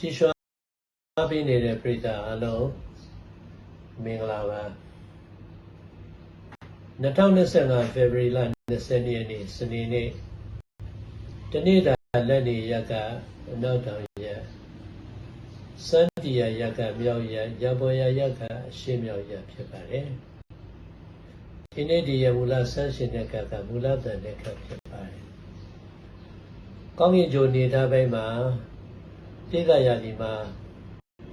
ကြည်ရွှာပေးနေတဲ့ပရိသတ်အားလုံးမင်္ဂလာပါ2025 February လ20ရက်နေ့စနေနေ့တနေ့တာလက်နေရက်ကအနောက်တောင်ရက်စန္ဒီယာရက်ကမြောက်ရက်ရပေါ်ရရက်ကအရှေ့မြောက်ရက်ဖြစ်ပါတယ်ဒီနေ့ဒီရမူလဆန်းရှင်တဲ့ကကမူလတန်တဲ့ကဖြစ်ပါတယ်ကောင်းကင်ဂျိုနေသားပိုင်းမှာ ပြည်သာယာဒီမှာ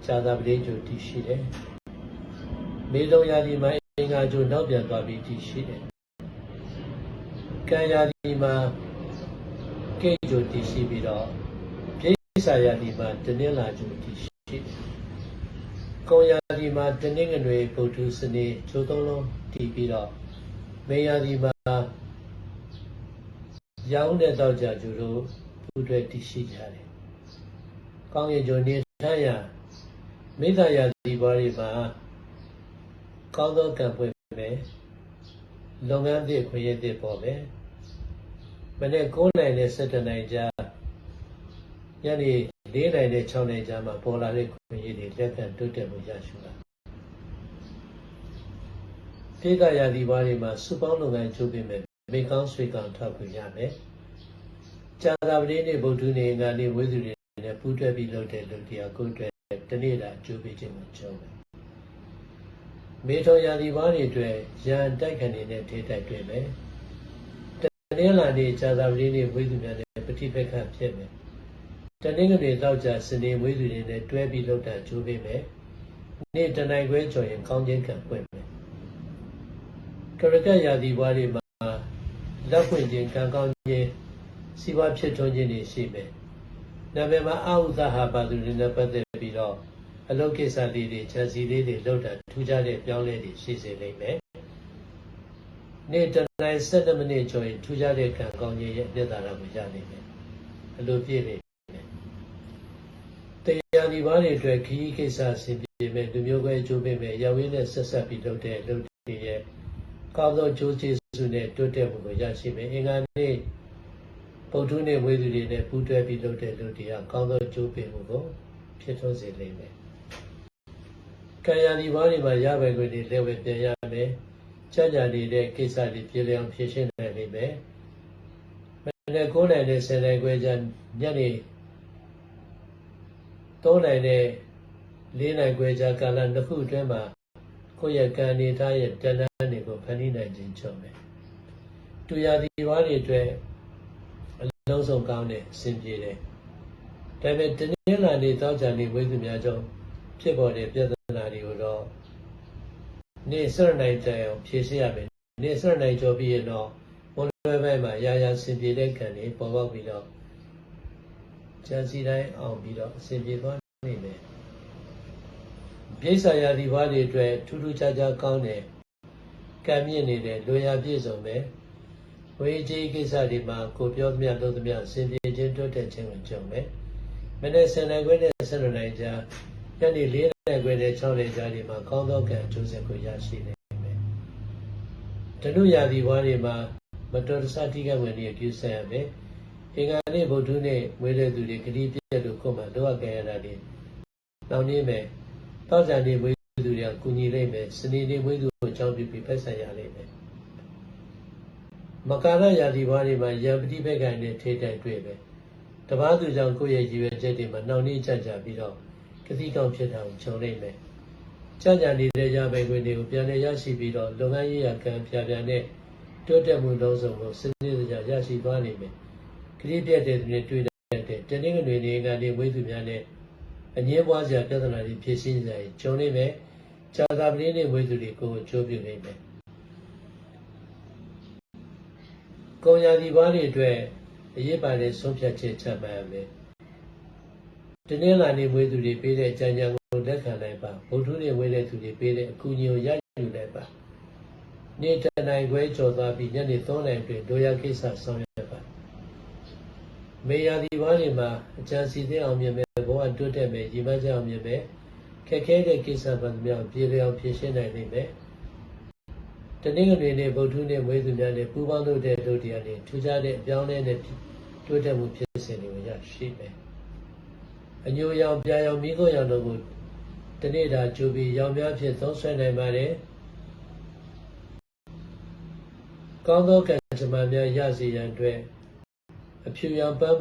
ဇာတာပတိဂျိုတည်ရှိတယ်မေတုံယာဒီမှာအင်္ဂါဂျိုနောက်ပြန်သွားပြီးတည်ရှိတယ်ကံယာဒီမှာကိတ်ဂျိုတည်ရှိပြီးတော့ပြည်စာယာဒီမှာတနင်္လာဂျိုတည်ရှိတယ်ကုံယာဒီမှာတနင်္ဂနွေဗုဒ္ဓစနေချိုးသုံးလုံးတည်ပြီးတော့မေယာဒီမှာရောင်းတဲ့တောက်ကြဂျိုတို့ပူတွေတည်ရှိကြတယ် ကောင်းကင်ဂျိုနေထားရမိသားယာဒီဘာတွေမှာကောင်းသောကံပွင့်မယ်လုပ်ငန်းသစ်ခွင့်ရသစ်ပေါ်မယ်မနေ့9နိုင်နဲ့17နိုင်ကြာညနေ4နိုင်နဲ့6နိုင်ကြာမှာပေါ်လာတဲ့ခွင့်ရတွေလက်ခံတိုးတက်မှုရရှိလာဒေသယာဒီဘာတွေမှာစုပေါင်းလုပ်ငန်းချုပ်ပေးမယ်မိကောင်းဆွေကောင်းထောက်ခွင့်ရမယ်ကြာသာပတိနေ့ဗုဒ္ဓနေ့ငါနေ့ဝိသုတွေ နဲ့ပူးတွဲပြီးလုပ်တဲ့လူတရားကိုယ်အတွက်တနေ့တာကြိုးပေးခြင်းကိုချုပ်မယ်မေထောယာဒီဘာတွေအတွက်ရန်တိုက်ခံနေတဲ့ထေတိုက်တွေ့မယ်တနင်္လာနေ့ကြာသာပတိနေ့ဝိသုများနဲ့ပฏิပက္ခဖြစ်မယ်တနင်္ဂနွေတော့ကြာစနေဝိသုတွေနဲ့တွဲပြီးလုပ်တာကြိုးပေးမယ်နေ့တနိုင်ခွဲကျော်ရင်ကောင်းခြင်းကံပွင့်မယ်ကရကယာဒီဘာတွေမှာလက်ဖွင့်ခြင်းကံကောင်းခြင်းစီးပွားဖြစ်ထွန်းခြင်းတွေရှိမယ် နာမည်မှာအာဟုသဟာပါသူတွေနဲ့ပတ်သက်ပြီးတော့အလုတ်ကိစ္စလေးတွေခြံစည်းလေးတွေလောက်တာထူးခြားတဲ့ပြောင်းလဲတွေရှိစေလိမ့်မယ်။နေ့တနိုင်7မိနစ်ကျော်ရင်ထူးခြားတဲ့ကံကောင်းခြင်းရဲ့အသက်တာကိုရနိုင်မယ်။အလိုပြည့်နေမယ်။တရားဒီဘာတွေအတွက်ခရီးကိစ္စဆင်ပြေမယ်လူမျိုးကွဲအကျိုးပေးမယ်ရဝင်းနဲ့ဆက်ဆက်ပြီးလုပ်တဲ့လုပ်တွေရဲ့ကောင်းသောကြိုးကျေးဇူးနဲ့တိုးတက်မှုကိုရရှိမယ်။အင်္ဂါနေ့ ပုထုနဲ့ဝေသူတွေနဲ့ပူးတွဲပြီးလုပ်တဲ့လူတွေကကောင်းသောကြိုးပင်မှုကိုဖြစ်ထွန်းစေလိမ့်မယ်။ကံရည်ဒီဘာတွေမှာရပိုင်ခွင့်တွေလက်ဝဲပြန်ရမယ်။ကြာကြာနေတဲ့ကိစ္စတွေပြည်လျောင်ဖြည့်ရှင်းနိုင်လိမ့်မယ်။မနေ့9နိုင်နဲ့10နိုင်ခွဲကျညနေ3နိုင်နဲ့4နိုင်ခွဲကျကာလနှစ်ခုအတွင်းမှာကိုယ့်ရဲ့ကံနေသားရဲ့တဏ္ဍာတွေကိုဖန်တီးနိုင်ခြင်းချုပ်မယ်။တူရသည်ဘာတွေအတွက်အ လုံးစုံကောင်းတယ်အဆင်ပြေတယ်။ဒါပေမဲ့တနင်္လာနေ့တောက်ကြနေ့ဝိသုများကြောင့်ဖြစ်ပေါ်တဲ့ပြဿနာတွေကိုတော့နေ့စရနိုင်တိုင်အောင်ဖြေရှင်းရမယ်။နေ့စရနိုင်ကြောပြီးရင်တော့မွန်လွယ်ဘက်မှာရာရာအဆင်ပြေတဲ့ခံတွေပေါ်ပေါက်ပြီးတော့ကျန်စီတိုင်းအောင်ပြီးတော့အဆင်ပြေသွားနိုင်မယ်။ပြိဿရာဒီဘာတွေအတွက်ထူးထူးခြားခြားကောင်းတယ်။ကံမြင့်နေတယ်လွယ်ရာပြည့်စုံမယ်။ ဝေကြီးကိစ္စတွေမှာကိုပြောသမျှလုပ်သမျှအစဉ်ပြေခြင်းတိုးတက်ခြင်းကိုကြုံမယ်။မနေ့ဆယ်နိုင်ခွဲနဲ့ဆယ်နိုင်ကြားညနေ၄နိုင်ခွဲနဲ့၆နိုင်ကြားတွေမှာကောင်းသောကံကျိုးဆက်ကိုရရှိနိုင်မယ်။တနုရာသီဝါးတွေမှာမတော်တဆတိကဝင်တွေပြုဆက်ရမယ်။အင်္ဂါနေ့ဗုဒ္ဓနေ့ဝေတဲ့သူတွေဂတိပြည့်လို့ခုမှလောကကံရတာတွေနောက်နေ့မယ်။တောက်ကြနေ့ဝေသူတွေကကုညီလိမ့်မယ်။စနေနေ့ဝေသူကိုအကြောင်းပြုပြီးဖက်ဆက်ရလိမ့်မယ်။ မကာရယာတိဘာတွေမှာယံပฏิပက္ခနဲ့ထိတိုက်တွေ့ပဲတပားသူကြောင့်ကိုယ့်ရဲ့ရည်ရွယ်ချက်တွေမှာနှောင့်နှေးကြကြပြီးတော့ကတိကောင်းဖြစ်တာကိုခြုံနိုင်မယ်ကြကြနေတဲ့ရပိုင်ခွင့်တွေကိုပြန်လည်ရရှိပြီးတော့လုပ်ငန်းရေးရာကံပြပြနဲ့တိုးတက်မှုလုံးစုံကိုစနစ်တကျရရှိသွားနိုင်မယ်ကတိပြတ်တဲ့သူတွေတွေ့တဲ့တနင်္ဂနွေနေ့ကနေဝိသုများနဲ့အငင်းပွားစရာပြဿနာတွေဖြေရှင်းကြရင်ခြုံနိုင်မယ်ဇာတာပတိနေ့ဝိသုတွေကိုအကျိုးပြုနိုင်မယ် ကုံရာဒီဘာတွေအတွက်အရေးပါတဲ့ဆုံးဖြတ်ချက်ချမှတ်ရမယ်။ဒီနေ့လာနေမွေးသူတွေပေးတဲ့အကြံဉာဏ်ကိုလက်ခံနိုင်ပါ။ဗုဒ္ဓတွေဝေးတဲ့သူတွေပေးတဲ့အကူအညီကိုရယူနိုင်ပါ။နေ့တနိုင်ခွဲကျော်သွားပြီးညနေ3နိုင်တွင်ဒိုရကိစ္စဆောင်ရွက်ပါ။မေယာဒီဘာတွေမှာအကြံစီသင်အောင်မြင်မဲ့ဘဝတိုးတက်မဲ့ရည်မှန်းချက်အောင်မြင်မဲ့ခက်ခဲတဲ့ကိစ္စပတ်သမျှပြေလျောင်ဖြေရှင်းနိုင်နိုင်မယ်။ တနင်္ဂနွေနေ့ဗုဒ္ဓနေ့မွေးသူများနဲ့ပူးပေါင်းလုပ်တဲ့တို့တရားတွေထူးခြားတဲ့အပြောင်းအလဲနဲ့တိုးတက်မှုဖြစ်စဉ်တွေကိုရရှိမယ်။အအညိုရောင်ပြာရောင်မိခိုးရောင်တို့ကိုတနေ့တာကြိုပြီးရောင်များဖြင့်သုံးဆွဲနိုင်ပါတယ်ကောင်းသောကံကြမ္မာများရစေရန်အတွက်အဖြူရောင်ပန်း